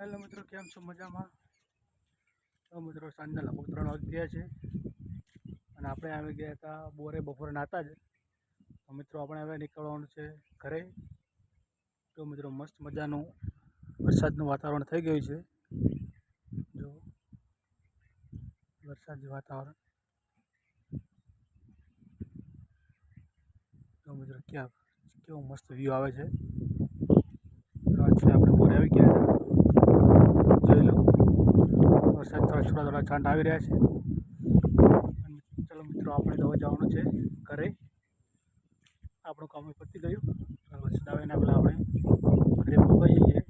Hello મિત્રો, કેમ છો? મજામાં? તો મિત્રો, સાંજના લગભગ ત્રણ વાગી ગયા છે. અને આપણે આવી ગયા હતા બોરે બપોરે નાતા જ. મિત્રો, આપણે હવે નીકળવાનું છે ઘરે. તો મિત્રો, મસ્ત મજાનું વરસાદનું વાતાવરણ થઈ ગયું છે. જો, વરસાદી વાતાવરણ. તો મિત્રો, ક્યાં, કેવો મસ્ત વ્યૂ આવે છે તો આ છે આપણે બોરે આવી ગયા હતા જોઈ લો વરસાદ થોડા થોડા છાંટ આવી રહ્યા છે. ચલો મિત્રો, આપણે તો જવાનું છે ઘરે. આપણું કામ પતી ગયું. વરસાદ આવે એના પહેલાં આપણે ઘરે પહોંચી જઈએ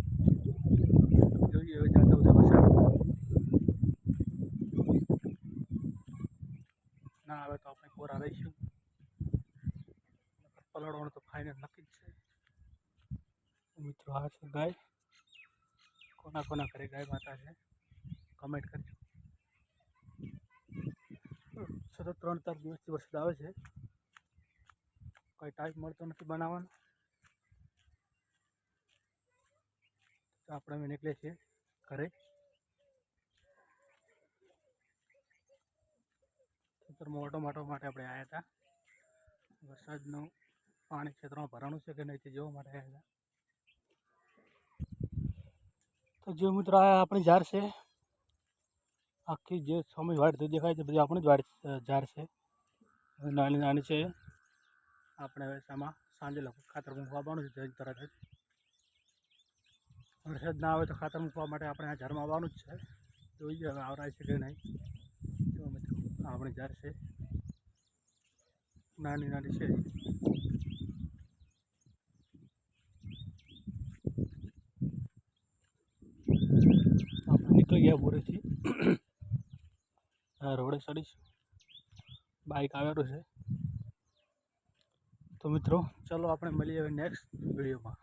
જોઈએ હવે જાતા બધા વરસાદ. ના આવે તો આપણે કોરા રહીશું પલળવાનું તો ફાઇનલ નક્કી જ છે. મિત્રો, આ છે ગાય. કોના કોના ઘરે ગાય માતા છે? કમેન્ટ કરજો. સતત ત્રણ ચાર દિવસથી વરસાદ આવે છે. કંઈ ટાઈમ મળતો નથી બનાવવાનો. આપણે અમે નીકળીએ છીએ ઘરે. ખેતરમાં ઓટો માટો માટે આપણે આવ્યા હતા. વરસાદનું પાણી ખેતરમાં ભરાણું છે કે નહીં તે જોવા માટે આવ્યા હતા. તો જે મિત્રો આપણી ઝાડ છે. આખી જે સમય વાડ દેખાય છે, બધી આપણી જ વાડ ઝાડ છે. નાની નાની છે. આપણે હવે શામાં સાંજે લગભગ ખાતર મૂકવા છે તરત જ. વરસાદ ના આવે તો ખાતર મૂકવા માટે આપણે આ ઝાડમાં આવવાનું જ છે. જોઈએ હવે આવરાય છે કે નહીં. જો મિત્રો આપણી ઝાડ છે. નાની નાની છે. આપણે નીકળી ગયા બોરેથી રોડે ચડીશ. બાઇક આવેલું છે. તો મિત્રો ચલો આપણે મળીએ હવે નેક્સ્ટ વિડીયોમાં